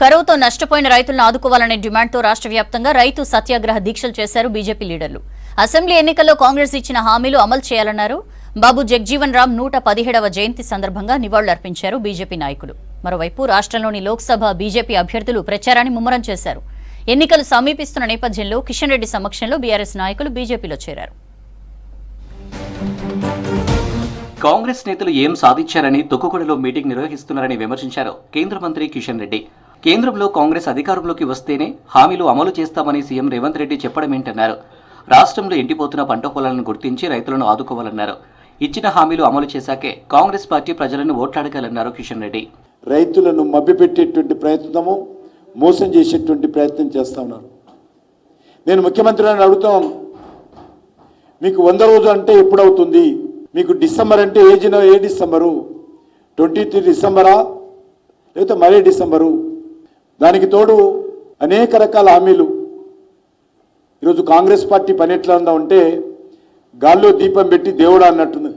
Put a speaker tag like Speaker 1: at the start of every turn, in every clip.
Speaker 1: కరువుతో నష్టపోయిన రైతులను ఆదుకోవాలనే డిమాండ్తో రాష్ట్ర వ్యాప్తంగా రైతు సత్యాగ్రహ దీక్షలు చేశారు బీజేపీ లీడర్లు. అసెంబ్లీ ఎన్నికల్లో కాంగ్రెస్ ఇచ్చిన హామీలు అమలు చేయాలన్నారు. బాబు జగ్జీవన్ రామ్ నూట పదిహేడవ జయంతి సందర్భంగా నివాళులర్పించారు బీజేపీ నాయకులు. మరోవైపు రాష్ట్రంలోని లోక్సభ బీజేపీ అభ్యర్థులు ప్రచారాన్ని ముమ్మరం చేశారు. ఎన్నికలు సమీపిస్తున్న నేపథ్యంలో కిషన్ రెడ్డి సమక్షంలో బీఆర్ఎస్ నాయకులు బీజేపీలో చేరారు.
Speaker 2: కాంగ్రెస్ నేతలు ఏం సాధించారని తొక్కుగూడలో మీటింగ్ నిర్వహిస్తున్నారని విమర్శించారు కేంద్ర మంత్రి కిషన్ రెడ్డి. కేంద్రంలో కాంగ్రెస్ అధికారంలోకి వస్తేనే హామీలు అమలు చేస్తామని సీఎం రేవంత్ రెడ్డి చెప్పడమేంటన్నారు. రాష్ట్రంలో ఎండిపోతున్న పంట పొలాలను గుర్తించి రైతులను ఆదుకోవాలన్నారు. ఇచ్చిన హామీలు అమలు చేశాకే కాంగ్రెస్ పార్టీ ప్రజలను ఓట్లాడగలన్నారు కిషన్ రెడ్డి.
Speaker 3: రైతులను మభ్యపెట్టేటువంటి ప్రయత్నము మోసం చేసేటువంటి ప్రయత్నం చేస్తా ఉన్నారు. నేను ముఖ్యమంత్రి అడుగుతాం మీకు వంద రోజు అంటే ఎప్పుడవుతుంది? మీకు డిసెంబర్ అంటే ఏ జిన ఏ డిసెంబరు? ట్వంటీ త్రీ డిసెంబరా? లేకపోతే మరే డిసెంబరు? దానికి తోడు అనేక రకాల హామీలు. ఈరోజు కాంగ్రెస్ పార్టీ పని ఎట్లా ఉందా ఉంటే గాల్లో దీపం పెట్టి దేవుడు అన్నట్టుంది.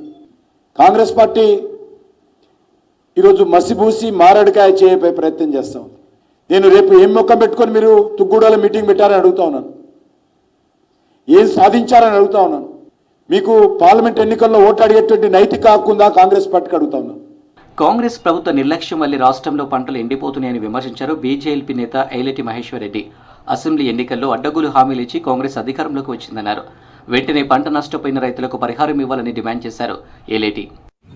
Speaker 3: కాంగ్రెస్ పార్టీ ఈరోజు మసిబూసి మారడికాయ చేయపై ప్రయత్నం చేస్తాం నేను రేపు ఏం మొక్కం పెట్టుకొని మీరు తుగ్గూడలో మీటింగ్ పెట్టారని అడుగుతా ఉన్నాను. ఏం సాధించారని అడుగుతా ఉన్నాను. మీకు పార్లమెంట్ ఎన్నికల్లో ఓటు అడిగేటువంటి నైతిక హక్కు ఉందా కాంగ్రెస్ పార్టీకి అడుగుతా ఉన్నాను.
Speaker 2: కాంగ్రెస్ ప్రభుత్వ నిర్లక్ష్యం వల్ల రాష్ట్రంలో పంటలు ఎండిపోతున్నాయని విమర్శించారు బీజేపీ నేత ఐలెటి మహేశ్వర్ రెడ్డి అసెంబ్లీ ఎన్నికల్లో అడ్డగోలు హామీలు ఇచ్చి కాంగ్రెస్ అధికారంలోకి వచ్చిందన్నారు. వెంటనే పంట నష్టపోయిన రైతులకు పరిహారం ఇవ్వాలని డిమాండ్ చేశారు ఏలేటి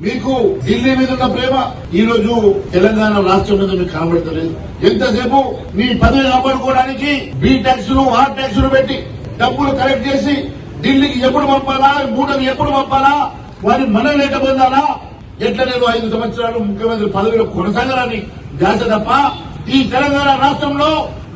Speaker 4: మీకు ఢిల్లీ మీద ఉన్న ప్రేమ ఈ రోజు తెలంగాణ రాష్ట్రం మీద మీకు కనబడతలేదు. ఎంతసేపు మీ పదవి కాపాడుకోవడానికి బీ ట్యాక్స్లు ఆర్ ట్యాక్స్లు పెట్టి డబ్బులు కలెక్ట్ చేసి ఢిల్లీకి ఎప్పుడు పంపాలా? మూటలు ఎప్పుడు పంపాలా? వారి మన లేక పొందాలా ఎట్లా నేను ఐదు సంవత్సరాలు ముఖ్యమంత్రి పదవిలో కొనసాగాలని ధ్యాస తప్ప ఈ తెలంగాణ రాష్ట్రంలో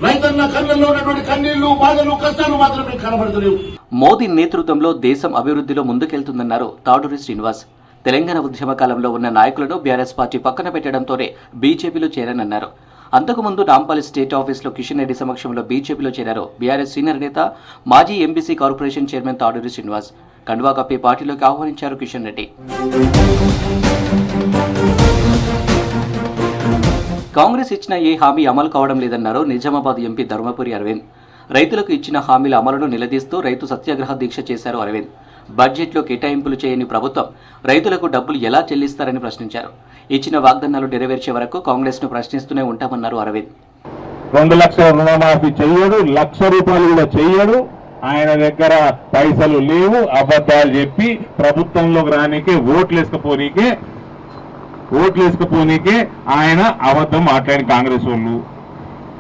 Speaker 4: రైతన్న కళ్ళల్లో ఉన్నటువంటి కన్నీళ్ళు బాధలు కష్టాలు మాత్రమే కనబడతలేవు.
Speaker 2: మోదీ నేతృత్వంలో దేశం అభివృద్ధిలో ముందుకెళ్తుందన్నారు తాడూరి శ్రీనివాస్. తెలంగాణ ఉద్యమ కాలంలో ఉన్న నాయకులను బీఆర్ఎస్ పార్టీ పక్కన పెట్టడంతోనే బీజేపీలో చేరనన్నారు. అంతకుముందు నాంపల్లి స్టేట్ ఆఫీస్లో కిషన్ రెడ్డి సమక్షంలో బీజేపీలో చేరారు బీఆర్ఎస్ సీనియర్ నేత మాజీ MBC corporation chairman Taduri Srinivas. కండువా కప్పి పార్టీలోకి ఆహ్వానించారు కిషన్ రెడ్డి. కాంగ్రెస్ ఇచ్చిన ఏ హామీ అమలు కావడం లేదన్నారు నిజామాబాద్ ఎంపీ ధర్మపురి అరవింద్. రైతులకు ఇచ్చిన హామీల అమలును నిలదీస్తూ రైతు సత్యాగ్రహ దీక్ష చేశారు అరవింద్. బడ్జెట్లో కేటాయింపులు చేయని ప్రభుత్వం రైతులకు డబ్బులు ఎలా చెల్లిస్తారని ప్రశ్నించారు. ఇచ్చిన వాగ్దానాలు నెరవేర్చే వరకు కాంగ్రెస్ను ప్రశ్నిస్తూనే ఉంటామన్నారు అరవింద్.
Speaker 5: రెండు లక్షల రుణమాఫీ చెయ్యడు లక్ష రూపాయలు కూడా చెయ్యడు. ఆయన దగ్గర పైసలు లేవు అబద్ధాలు చెప్పి ప్రభుత్వంలోకి రానికే ఓట్లు వేసుకపోనీకే ఓట్లు వేసుకపోనీకే ఆయన అబద్ధం మాట్లాడి కాంగ్రెస్ వాళ్ళు.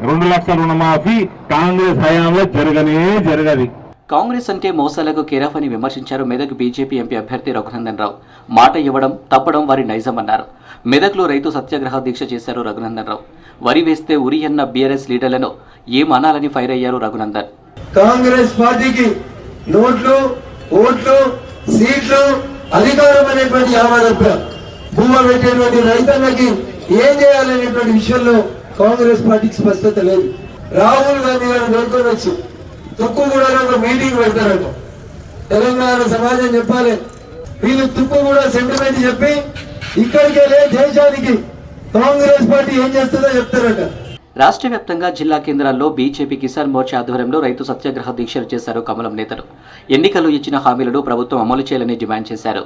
Speaker 5: రెండు లక్షల రుణమాఫీ కాంగ్రెస్ హయాంలో జరగనే జరగది.
Speaker 2: కాంగ్రెస్ అంటే మోసాలకు కేరాఫ్ అని విమర్శించారు మెదక్ బీజేపీ ఎంపీ అభ్యర్థి రఘునందన్ రావు. మాట ఇవ్వడం తప్పడం వారి నైజం అన్నారు మెదక్లో రైతు సత్యాగ్రహ దీక్ష చేశారు రఘునందన్ రావు. వరి వేస్తే ఉరి అన్న బీఆర్ఎస్ లీడర్లను ఏం అనాలని ఫైర్ అయ్యారు రఘునందన్.
Speaker 6: కాంగ్రెస్ పార్టీకి నోట్లు ఓట్లు సీట్లు అధికారం అనేటువంటి భూమ పెట్టేటువంటి రైతన్నకి ఏం చేయాలనేటువంటి విషయంలో కాంగ్రెస్ పార్టీకి స్పష్టత లేదు. రాహుల్ గాంధీ గారు కోరుకోవచ్చు తుక్కుగూడలో తుక్కు ఒక మీటింగ్ పెడతారట. తెలంగాణ సమాజం చెప్పాలి. వీళ్ళు తుక్కుగూడ సెంటిమెంట్ చెప్పి ఇక్కడికెళ్ళే దేశానికి కాంగ్రెస్ పార్టీ ఏం చేస్తుందో చెప్తారట.
Speaker 2: రాష్ట్ర వ్యాప్తంగా జిల్లా కేంద్రాల్లో బీజేపీ కిసాన్ మోర్చా ఆధ్వర్యంలో రైతు సత్యాగ్రహ దీక్షలు చేశారు కమలం నేతలు. ఎన్నికల్లో ఇచ్చిన హామీలను ప్రభుత్వం అమలు చేయాలని డిమాండ్ చేశారు.